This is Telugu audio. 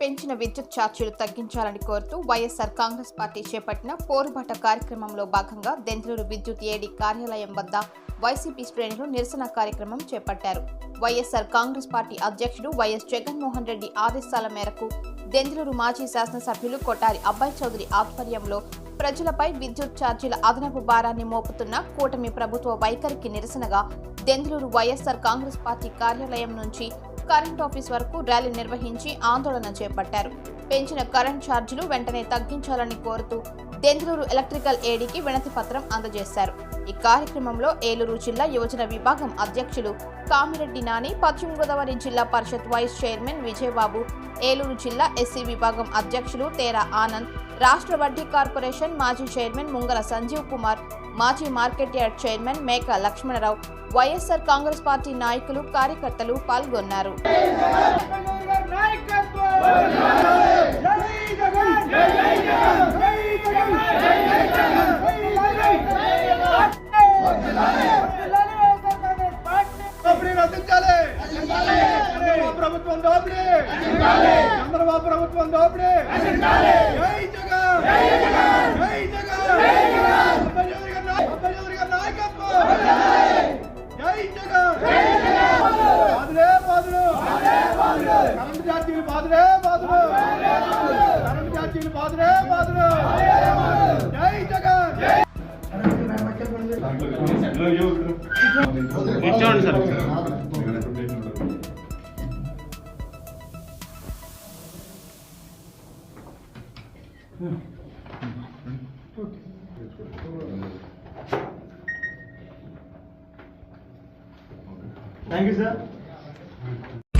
పెంచిన విద్యుత్ ఛార్జీలు తగ్గించాలని కోరుతూ వైఎస్ఆర్ కాంగ్రెస్ పార్టీ చేపట్టిన పోరుబాట కార్యక్రమంలో భాగంగా దెందులూరు విద్యుత్ ఏడీ కార్యాలయం వద్ద వైసీపీ శ్రేణులు నిరసన కార్యక్రమం చేపట్టారు. వైఎస్ఆర్ కాంగ్రెస్ పార్టీ అధ్యక్షుడు వైఎస్ జగన్మోహన్ రెడ్డి ఆదేశాల మేరకు దెందులూరు మాజీ శాసనసభ్యులు కొట్టారి అబ్బాయి చౌదరి ఆధ్వర్యంలో ప్రజలపై విద్యుత్ ఛార్జీల అదనపు భారాన్ని మోపుతున్న కూటమి ప్రభుత్వ వైఖరికి నిరసనగా దెందులూరు వైఎస్ఆర్ కాంగ్రెస్ పార్టీ కార్యాలయం నుంచి కరెంట్ ఆఫీస్ వరకు ర్యాలీ నిర్వహించి ఆందోళన చేపట్టారు. పెంచిన కరెంట్ ఛార్జీలు వెంటనే తగ్గించాలని కోరుతూ దెందులూరు ఎలక్ట్రికల్ ఏడీకి వినతి పత్రం అందజేశారు. ఈ కార్యక్రమంలో ఏలూరు జిల్లా యువజన విభాగం అధ్యక్షులు కామిరెడ్డి నాని పశ్చిమ గోదావరి జిల్లా పరిషత్ వైస్ చైర్మన్ విజయబాబు ఏలూరు జిల్లా ఎస్సీ విభాగం అధ్యక్షులు తేరా ఆనంద్ రాష్ట్ర వడ్డీ కార్పొరేషన్ మాజీ చైర్మన్ ముంగల సంజీవ్ కుమార్ మాజీ మార్కెట్ యార్డ్ చైర్మన్ మేక లక్ష్మణరావు వైఎస్ఆర్ కాంగ్రెస్ పార్టీ నాయకులు కార్యకర్తలు పాల్గొన్నారు. ప్రభుత్వం దోపిడీ. చంద్రబాబు ప్రభుత్వం దోపిడీ. కరెంటు ఛార్జీలు బాదులే బాదులు కరెంటు ఛార్జీలు బాదులే బాదులు జై జగన్ కూర్చోండి సార్ థ్యాంక్ యూ సార్